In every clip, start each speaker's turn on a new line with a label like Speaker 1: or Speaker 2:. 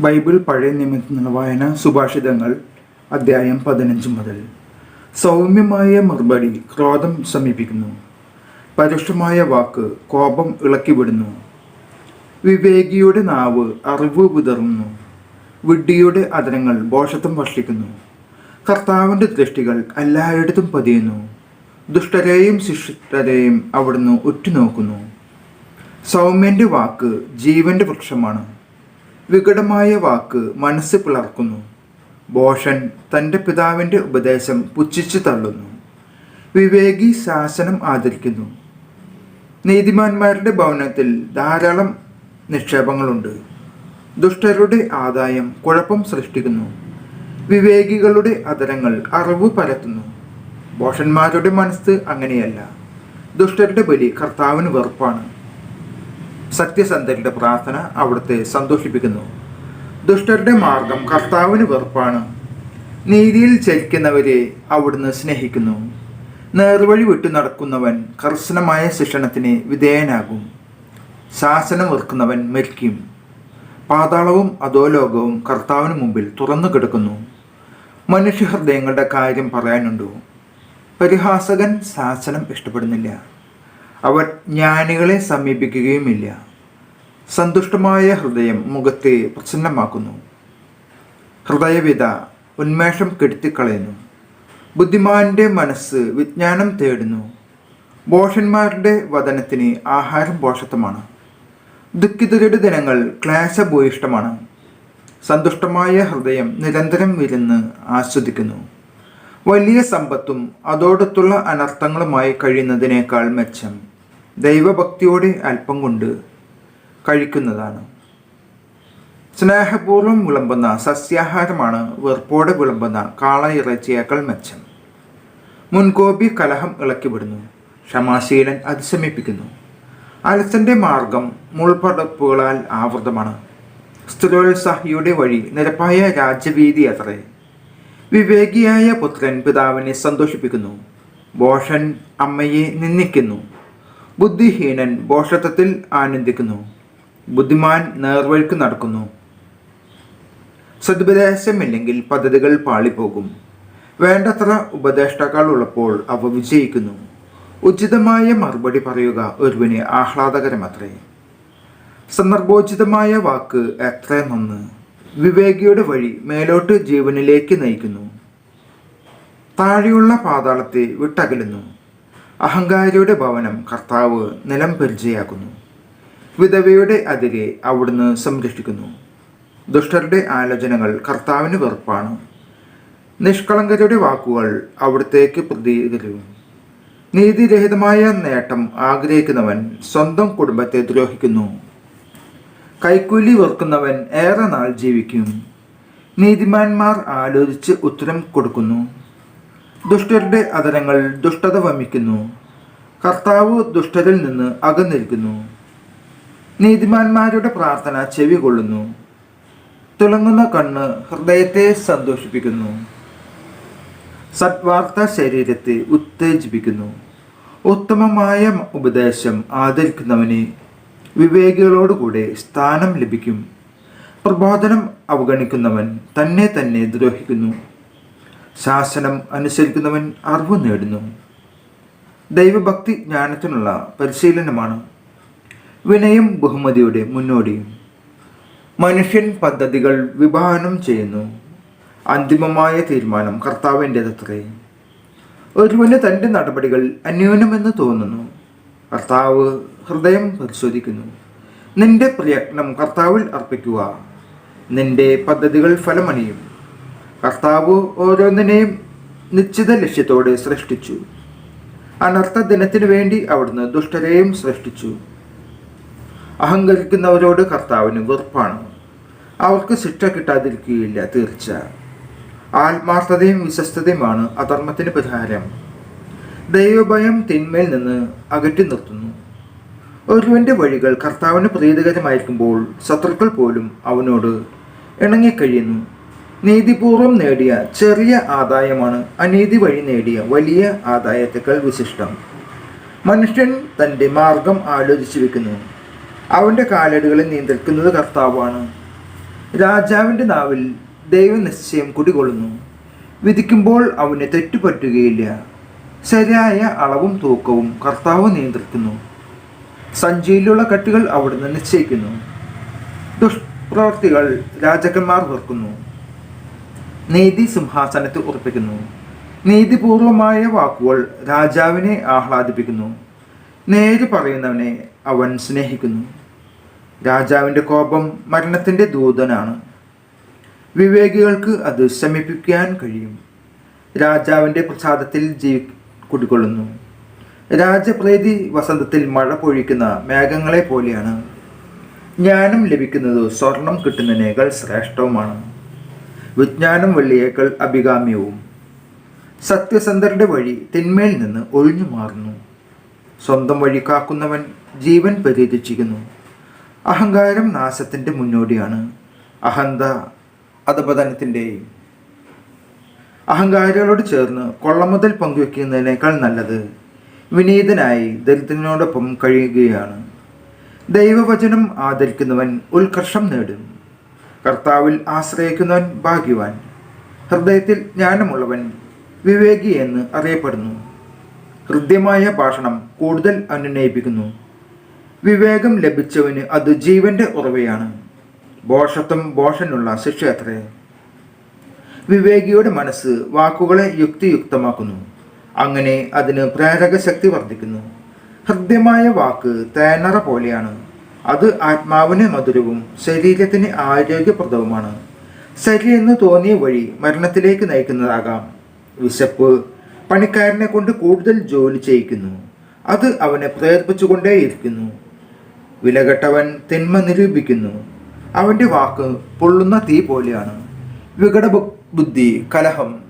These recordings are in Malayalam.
Speaker 1: ബൈബിൾ പഴയ നിയമത്തിൽ നിന്നുള്ള വായന സുഭാഷിതങ്ങൾ അദ്ധ്യായം പതിനഞ്ച് മുതൽ. സൗമ്യമായ മറുപടി ക്രോധം സമീപിക്കുന്നു. പരുഷമായ വാക്ക് കോപം ഇളക്കിവിടുന്നു. വിവേകിയുടെ നാവ് അറിവ് വിതറുന്നു. വിഡ്ഢിയുടെ അതരങ്ങൾ ബോഷത്വം വർഷിക്കുന്നു. കർത്താവിന്റെ ദൃഷ്ടികൾ എല്ലായിടത്തും പതിയുന്നു. ദുഷ്ടരെയും ശിഷ്ടരെയും അവിടുന്ന് ഉറ്റുനോക്കുന്നു. സൗമ്യന്റെ വാക്ക് ജീവന്റെ വൃക്ഷമാണ്. വികടമായ വാക്ക് മനസ്സ് പിളർക്കുന്നു. ഭോഷൻ തന്റെ പിതാവിന്റെ ഉപദേശം പുച്ഛിച്ചു തള്ളുന്നു. വിവേകി ശാസനം ആദരിക്കുന്നു. നീതിമാന്മാരുടെ ഭവനത്തിൽ ധാരാളം നിക്ഷേപങ്ങളുണ്ട്. ദുഷ്ടരുടെ ആദായം കുഴപ്പം സൃഷ്ടിക്കുന്നു. വിവേകികളുടെ അതരങ്ങൾ അറിവ് പരത്തുന്നു. ഭോഷന്മാരുടെ മനസ്സ് അങ്ങനെയല്ല. ദുഷ്ടരുടെ ബലി കർത്താവിന് വെറുപ്പാണ്. സത്യസന്ധരുടെ പ്രാർത്ഥന അവിടുത്തെ സന്തോഷിപ്പിക്കുന്നു. ദുഷ്ടരുടെ മാർഗം കർത്താവിന് വെറുപ്പാണ്. നീതിയിൽ ചലിക്കുന്നവരെ അവിടുന്ന് സ്നേഹിക്കുന്നു. നേർവഴി വിട്ടു നടക്കുന്നവൻ കർശനമായ ശിക്ഷണത്തിന് വിധേയനാകും. ശാസനം വെറുക്കുന്നവൻ മരിക്കും. പാതാളവും അധോലോകവും കർത്താവിന് മുമ്പിൽ തുറന്നു കിടക്കുന്നു. മനുഷ്യഹൃദയങ്ങളുടെ കാര്യം പറയാനുണ്ടോ? പരിഹാസകൻ ശാസനം ഇഷ്ടപ്പെടുന്നില്ല. അവർ ജ്ഞാനികളെ സമീപിക്കുകയുമില്ല. സന്തുഷ്ടമായ ഹൃദയം മുഖത്തെ പ്രസന്നമാക്കുന്നു. ഹൃദയവിധ ഉന്മേഷം കെടുത്തിക്കളയുന്നു. ബുദ്ധിമാന്റെ മനസ്സ് വിജ്ഞാനം തേടുന്നു. ഭോഷന്മാരുടെ വതനത്തിന് ആഹാരം ഭോഷത്വമാണ് ദുഃഖിതരുടെ ദിനങ്ങൾ ക്ലേശഭൂയിഷ്ടമാണ് സന്തുഷ്ടമായ ഹൃദയം നിരന്തരം വിരുന്ന് ആസ്വദിക്കുന്നു. വലിയ സമ്പത്തും അതോടൊത്തുള്ള അനർത്ഥങ്ങളുമായി കഴിയുന്നതിനേക്കാൾ മെച്ചം. ദൈവഭക്തിയോടെ അല്പം കൊണ്ട് കഴിക്കുന്നതാണ്. സ്നേഹപൂർവം വിളമ്പുന്ന സസ്യാഹാരമാണ് വെറുപ്പോടെ വിളമ്പുന്ന കാള ഇറച്ചിയേക്കാൾ മെച്ചം. മുൻകോപി കലഹം ഇളക്കിവിടുന്നു. ക്ഷമാശീലൻ അതിശമിപ്പിക്കുന്നു. അലസന്റെ മാർഗം മുൾപടപ്പുകളാൽ ആവൃതമാണ്. സ്ഥിരോത്സാഹിയുടെ വഴി നിരപ്പായ രാജ്യവീതി അത്രേ. വിവേകിയായ പുത്രൻ പിതാവിനെ സന്തോഷിപ്പിക്കുന്നു. ബോഷൻ അമ്മയെ നിന്ദിക്കുന്നു. ബുദ്ധിഹീനൻ ഭോഷത്വത്തിൽ ആനന്ദിക്കുന്നു. ബുദ്ധിമാൻ നേർവഴിക്ക് നടക്കുന്നു. സതുപദേശമില്ലെങ്കിൽ പദ്ധതികൾ പാളിപ്പോകും. വേണ്ടത്ര ഉപദേഷ്ടാക്കൾ ഉള്ളപ്പോൾ അവ വിജയിക്കുന്നു. ഉചിതമായ മറുപടി പറയുക ഒരുവിന് ആഹ്ലാദകരമത്രേ. സന്ദർഭോചിതമായ വാക്ക് എത്ര നന്ന്. വിവേകിയുടെ വഴി മേലോട്ട് ജീവനിലേക്ക് നയിക്കുന്നു. താഴെയുള്ള പാതാളത്തെ വിട്ടകലുന്നു. അഹങ്കാരിയുടെ ഭവനം കർത്താവ് നിലം പരിചയാക്കുന്നു. വിധവയുടെ അതിരെ അവിടുന്ന് സംരക്ഷിക്കുന്നു. ദുഷ്ടരുടെ ആലോചനകൾ കർത്താവിന് വെറുപ്പാണ്. നിഷ്കളങ്കരുടെ വാക്കുകൾ അവിടത്തേക്ക് പ്രതികരിക്കും നീതിരഹിതമായ നേട്ടം ആഗ്രഹിക്കുന്നവൻ സ്വന്തം കുടുംബത്തെ ദ്രോഹിക്കുന്നു. കൈക്കൂലി വെറുക്കുന്നവൻ ഏറെ നാൾ ജീവിക്കും. നീതിമാന്മാർ ആലോചിച്ച് ഉത്തരം കൊടുക്കുന്നു. ദുഷ്ടരുടെ അതരങ്ങൾ ദുഷ്ടത വമിക്കുന്നു. കർത്താവ് ദുഷ്ടരിൽ നിന്ന് അകന്നിരിക്കുന്നു. നീതിമാന്മാരുടെ പ്രാർത്ഥന ചെവി കൊള്ളുന്നു തിളങ്ങുന്ന കണ്ണ് ഹൃദയത്തെ സന്തോഷിപ്പിക്കുന്നു. സത്വാർത്ത ശരീരത്തെ ഉത്തേജിപ്പിക്കുന്നു. ഉത്തമമായ ഉപദേശം ആദരിക്കുന്നവന് വിവേകികളോടുകൂടെ സ്ഥാനം ലഭിക്കും. പ്രബോധനം അവഗണിക്കുന്നവൻ തന്നെ തന്നെ ദ്രോഹിക്കുന്നു. ശാസനം അനുസരിക്കുന്നവൻ അറിവ് നേടുന്നു. ദൈവഭക്തി ജ്ഞാനത്തിനുള്ള പരിശീലനമാണ്. വിനയം ബഹുമതിയുടെ മുന്നോടിയും മനുഷ്യൻ പദ്ധതികൾ വിഭാവനം ചെയ്യുന്നു. അന്തിമമായ തീരുമാനം കർത്താവിന്റെതത്രേ. ഒരുവന് തന്റെ നടപടികൾ അന്യൂനമെന്ന് തോന്നുന്നു. കർത്താവ് ഹൃദയം പരിശോധിക്കുന്നു. നിന്റെ പ്രയത്നം കർത്താവിൽ അർപ്പിക്കുക. നിന്റെ പദ്ധതികൾ ഫലമണിയും. കർത്താവ് ഓരോന്നിനെയും നിശ്ചിത ലക്ഷ്യത്തോടെ സൃഷ്ടിച്ചു. അനർത്ഥ ദിനത്തിനു വേണ്ടി അവിടുന്ന് ദുഷ്ടരെയും സൃഷ്ടിച്ചു. അഹങ്കരിക്കുന്നവരോട് കർത്താവിന് വെറുപ്പാണ്. അവർക്ക് ശിക്ഷ കിട്ടാതിരിക്കുകയില്ല തീർച്ച. ആത്മാർത്ഥതയും വിശ്വസ്തതയുമാണ് അധർമ്മത്തിന് പരിഹാരം. ദൈവഭയം തിന്മയിൽ നിന്ന് അകറ്റി നിർത്തുന്നു. ഒരുവന്റെ വഴികൾ കർത്താവിന് പ്രീതികരമായിരിക്കുമ്പോൾ ശത്രുക്കൾ പോലും അവനോട് ഇണങ്ങിക്കഴിയുന്നു. നീതിപൂർവം നേടിയ ചെറിയ ആദായമാണ് അനീതി വഴി നേടിയ വലിയ ആദായത്തേക്കാൾ വിശിഷ്ടം. മനുഷ്യൻ തന്റെ മാർഗം ആലോചിച്ചു വെക്കുന്നു. അവന്റെ കാലടികളെ നിയന്ത്രിക്കുന്നത് കർത്താവാണ്. രാജാവിന്റെ നാവിൽ ദൈവനിശ്ചയം കുടികൊള്ളുന്നു. വിധിക്കുമ്പോൾ അവന് തെറ്റുപറ്റുകയില്ല. ശരിയായ അളവും തൂക്കവും കർത്താവ് നിയന്ത്രിക്കുന്നു. സഞ്ചിയിലുള്ള കട്ടുകൾ അവിടുന്ന് നിശ്ചയിക്കുന്നു. ദുഷ്പ്രവർത്തികൾ രാജാക്കന്മാർ വെറുക്കുന്നു. നീതി സിംഹാസനത്തിൽ ഉറപ്പിക്കുന്നു. നീതിപൂർവമായ വാക്കുകൾ രാജാവിനെ ആഹ്ലാദിപ്പിക്കുന്നു. നേര് പറയുന്നവനെ അവൻ സ്നേഹിക്കുന്നു. രാജാവിന്റെ കോപം മരണത്തിന്റെ ദൂതനാണ്. വിവേകികൾക്ക് അത് ശമിപ്പിക്കാൻ കഴിയും. രാജാവിന്റെ പ്രസാദത്തിൽ ജീവി കുടികൊള്ളുന്നു. രാജപ്രീതി വസന്തത്തിൽ മഴ പൊഴിക്കുന്ന മേഘങ്ങളെ പോലെയാണ്. ജ്ഞാനം ലഭിക്കുന്നത് സ്വർണം കിട്ടുന്നതിനേക്കാൾ ശ്രേഷ്ഠവുമാണ്. വിജ്ഞാനം വെള്ളിയേക്കാൾ അഭികാമ്യവും. സത്യസന്ധരുടെ വഴി തിന്മയിൽ നിന്ന് ഒഴിഞ്ഞു മാറുന്നു. സ്വന്തം വഴി കാക്കുന്നവൻ ജീവൻ പരിരക്ഷിക്കുന്നു അഹങ്കാരം നാശത്തിന്റെ മുന്നോടിയാണ്. അഹന്ത അധപതനത്തിന്റെയും അഹങ്കാരികളോട് ചേർന്ന് കൊള്ളമുതൽ പങ്കുവെക്കുന്നതിനേക്കാൾ നല്ലത് വിനീതനായി ദരിദ്രനോടൊപ്പം കഴിയുകയാണ്. ദൈവവചനം ആദരിക്കുന്നവൻ ഉത്കർഷം നേടും. കർത്താവിൽ ആശ്രയിക്കുന്നവൻ ഭാഗ്യവാൻ. ഹൃദയത്തിൽ ജ്ഞാനമുള്ളവൻ വിവേകി എന്ന് അറിയപ്പെടുന്നു. ഹൃദ്യമായ ഭാഷണം കൂടുതൽ അനുനയിപ്പിക്കുന്നു. വിവേകം ലഭിച്ചവന് അത് ജീവന്റെ ഉറവയാണ്. ബോഷത്വം ബോഷനുള്ള ശിക്ഷയത്രേ വിവേകിയുടെ മനസ്സ് വാക്കുകളെ യുക്തിയുക്തമാക്കുന്നു. അങ്ങനെ അതിന് പ്രേരക ശക്തി വർദ്ധിക്കുന്നു. ഹൃദ്യമായ വാക്ക് തേനറ പോലെയാണ്. അത് ആത്മാവിന് മധുരവും ശരീരത്തിന് ആരോഗ്യപ്രദവുമാണ്. ശരിയെന്ന് തോന്നിയ വഴി മരണത്തിലേക്ക് നയിക്കുന്നതാകാം. വിശപ്പ് പണിക്കാരനെ കൊണ്ട് കൂടുതൽ ജോലി ചെയ്യിക്കുന്നു. അത് അവനെ പ്രേരിപ്പിച്ചുകൊണ്ടേയിരിക്കുന്നു വിലകെട്ടവൻ തിന്മ നിരൂപിക്കുന്നു. അവന്റെ വാക്ക് പൊള്ളുന്ന തീ പോലെയാണ്. വികട ബുദ്ധി കലഹം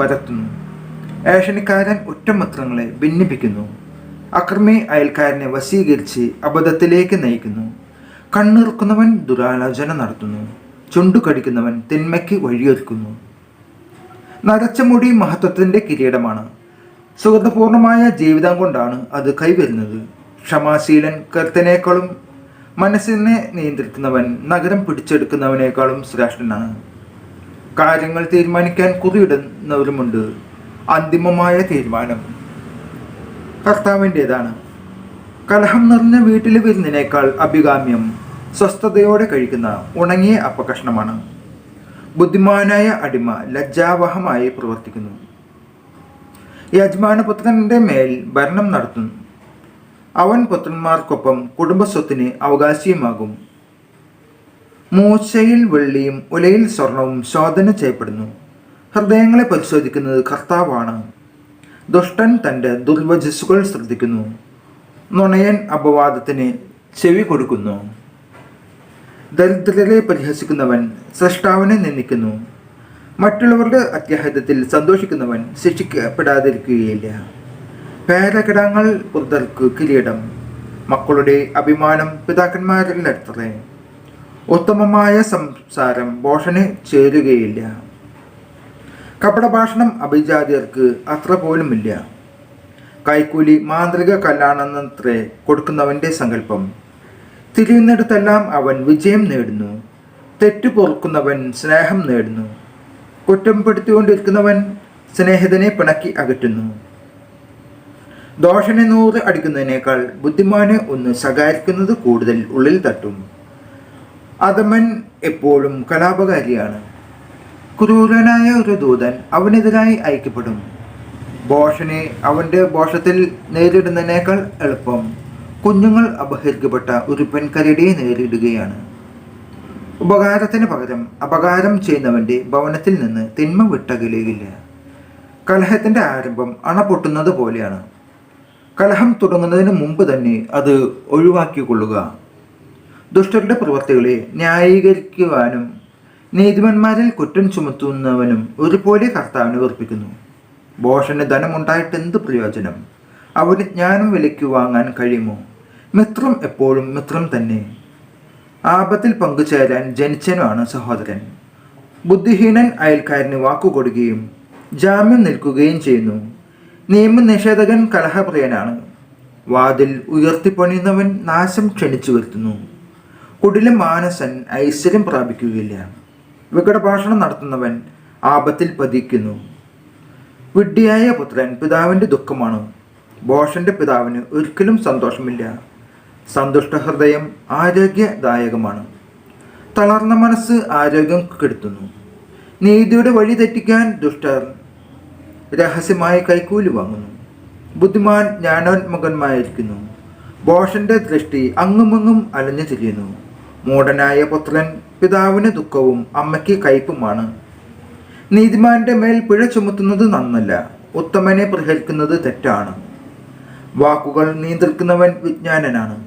Speaker 1: പരത്തുന്നു. ഏഷണിക്കാരൻ ഒറ്റമത്രങ്ങളെ ഭിന്നിപ്പിക്കുന്നു. അക്രമി അയൽക്കാരനെ വശീകരിച്ച് അബദ്ധത്തിലേക്ക് നയിക്കുന്നു. കണ്ണിറുക്കുന്നവൻ ദുരാലോചന നടത്തുന്നു. ചുണ്ടു കടിക്കുന്നവൻ തിന്മയ്ക്ക് വഴിയൊരുക്കുന്നു. നരച്ച മുടി മഹത്വത്തിന്റെ കിരീടമാണ്. സുഹൃതപൂർണമായ ജീവിതം കൊണ്ടാണ് അത് കൈവരുന്നത്. ക്ഷമാശീലൻ കരുത്തനേക്കാളും മനസ്സിനെ നിയന്ത്രിക്കുന്നവൻ നഗരം പിടിച്ചെടുക്കുന്നവനേക്കാളും ശ്രേഷ്ഠനാണ്. കാര്യങ്ങൾ തീരുമാനിക്കാൻ കുറിയിടുന്നവരുമുണ്ട്. അന്തിമമായ തീരുമാനം. കർത്താവിന്റെതാണ് കലഹം നിറഞ്ഞ വീട്ടിൽ വരുന്നതിനേക്കാൾ അഭികാമ്യം സ്വസ്ഥതയോടെ കഴിക്കുന്ന ഉണങ്ങിയ അപ്പകഷ്ണമാണ് ബുദ്ധിമാനായ അടിമ ലജ്ജാവഹമായി പ്രവർത്തിക്കുന്നു. യജമാനപുത്രന്റെ മേൽ ഭരണം നടത്തുന്നു. അവൻ പുത്രന്മാർക്കൊപ്പം കുടുംബസ്വത്തിന് അവകാശിയുമാകും. മൂച്ചയിൽ വെള്ളിയും ഉലയിൽ സ്വർണവും ശോധന ചെയ്യപ്പെടുന്നു. ഹൃദയങ്ങളെ പരിശോധിക്കുന്നത് കർത്താവാണ്. ദുഷ്ടൻ തന്റെ ദുർവചസ്സുകൾ ശ്രദ്ധിക്കുന്നു. നുണയൻ അപവാദത്തിന് ചെവി കൊടുക്കുന്നു. ദരിദ്രരെ പരിഹസിക്കുന്നവൻ സൃഷ്ടാവിനെ നിന്ദിക്കുന്നു. മറ്റുള്ളവരുടെ അത്യാഹിതത്തിൽ സന്തോഷിക്കുന്നവൻ ശിക്ഷിക്കപ്പെടാതിരിക്കുകയില്ല. പേരകിടങ്ങൾ വൃദ്ധർക്ക് കിരീടം. മക്കളുടെ അഭിമാനം പിതാക്കന്മാരിൽ അടുത്തത് ഉത്തമമായ സംസാരം ബോഷന് ചേരുകയില്ല. കപടഭാഷണം അഭിജാതിയർക്ക് അത്ര പോലുമില്ല. കൈക്കൂലി മാന്ത്രിക കല്ലാണെന്നത്രേ കൊടുക്കുന്നവന്റെ സങ്കല്പം. തിരിയുന്നിടത്തെല്ലാം അവൻ വിജയം നേടുന്നു. തെറ്റു പൊറുക്കുന്നവൻ സ്നേഹം നേടുന്നു. കുറ്റപ്പെടുത്തിക്കൊണ്ടിരിക്കുന്നവൻ സ്നേഹിതനെ പിണക്കി അകറ്റുന്നു. ദോഷനെ നൂറ് അടിക്കുന്നതിനേക്കാൾ ബുദ്ധിമാനെ ഒന്ന് സഹായിക്കുന്നത് കൂടുതൽ ഉള്ളിൽ തട്ടും. അധമൻ എപ്പോഴും കലാപകാരിയാണ്. ക്രൂരനായ ഒരു ദൂതൻ അവനെതിരായി ഐക്യപ്പെടും ബോഷനെ അവന്റെ ബോഷത്തിൽ നേരിടുന്നതിനേക്കാൾ എളുപ്പം. കുഞ്ഞുങ്ങൾ അപഹരിക്കപ്പെട്ട ഒരു പെൺകരടിയെ നേരിടുകയാണ്. ഉപകാരത്തിന് പകരം അപകാരം ചെയ്യുന്നവന്റെ ഭവനത്തിൽ നിന്ന് തിന്മ വിട്ടകലുകയില്ല. കലഹത്തിന്റെ ആരംഭം അണ പൊട്ടുന്നത് പോലെയാണ്. കലഹം തുടങ്ങുന്നതിന് മുമ്പ് തന്നെ അത് ഒഴിവാക്കിക്കൊള്ളുക. ദുഷ്ടരുടെ പ്രവർത്തികളെ ന്യായീകരിക്കുവാനും നീതിമന്മാരിൽ കുറ്റം ചുമത്തുന്നവനും ഒരുപോലെ കർത്താവിനെ വെറുപ്പിക്കുന്നു. ബോഷന് ധനമുണ്ടായിട്ട് എന്ത് പ്രയോജനം? അവന് ജ്ഞാനം വിലയ്ക്ക് വാങ്ങാൻ കഴിയുമോ? മിത്രം എപ്പോഴും മിത്രം തന്നെ. ആപത്തിൽ പങ്കുചേരാൻ ജനിച്ചനുമാണ് സഹോദരൻ. ബുദ്ധിഹീനൻ അയൽക്കാരന് വാക്കുകൊടുക്കുകയും ജാമ്യം നിൽക്കുകയും ചെയ്യുന്നു. നിയമനിഷേധകൻ കലഹപ്രിയനാണ്. വാതിൽ ഉയർത്തിപ്പണിയുന്നവൻ നാശം ക്ഷണിച്ചു വരുത്തുന്നു. കുടിലും മാനസൻ ഐശ്വര്യം പ്രാപിക്കുകയില്ല. വികടഭാഷണം നടത്തുന്നവൻ ആപത്തിൽ പതിക്കുന്നു. വിഡ്ഢിയായ പുത്രൻ പിതാവിന്റെ ദുഃഖമാണ്. ബോഷന്റെ പിതാവിന് ഒരിക്കലും സന്തോഷമില്ല. സന്തുഷ്ട ഹൃദയം ആരോഗ്യദായകമാണ്. തളർന്ന മനസ്സ് ആരോഗ്യം കെടുത്തുന്നു. നീതിയുടെ വഴി തെറ്റിക്കാൻ ദുഷ്ടർ രഹസ്യമായി കൈക്കൂലി വാങ്ങുന്നു. ബുദ്ധിമാൻ ജ്ഞാനോന്മകന്മായിരിക്കുന്നു ബോഷന്റെ ദൃഷ്ടി അങ്ങുമങ്ങും അലഞ്ഞു തിരിയുന്നു. മൂടനായ പുത്രൻ പിതാവിന് ദുഃഖവും അമ്മയ്ക്ക് കയ്പുമാണ്. നീതിമാന്റെ മേൽ പിഴ ചുമത്തുന്നത് നന്നല്ല ഉത്തമനെ പ്രഹരിക്കുന്നത് തെറ്റാണ്. വാക്കുകൾ നിയന്ത്രിക്കുന്നവൻ വിജ്ഞാനനാണ്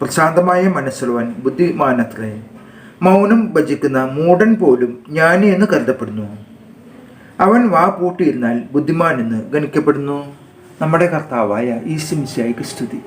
Speaker 1: പ്രശാന്തമായ മനസ്സുള്ളവൻ ബുദ്ധിമാനത്രേ. മൗനം ഭജിക്കുന്ന മൂടൻ പോലും ജ്ഞാനി എന്ന് കരുതപ്പെടുന്നു. അവൻ വാ പൂട്ടിയിരുന്നാൽ ബുദ്ധിമാൻ എന്ന് ഗണിക്കപ്പെടുന്നു. നമ്മുടെ കർത്താവായ ഈശ്വമിശായിക്ക് സ്തുതി.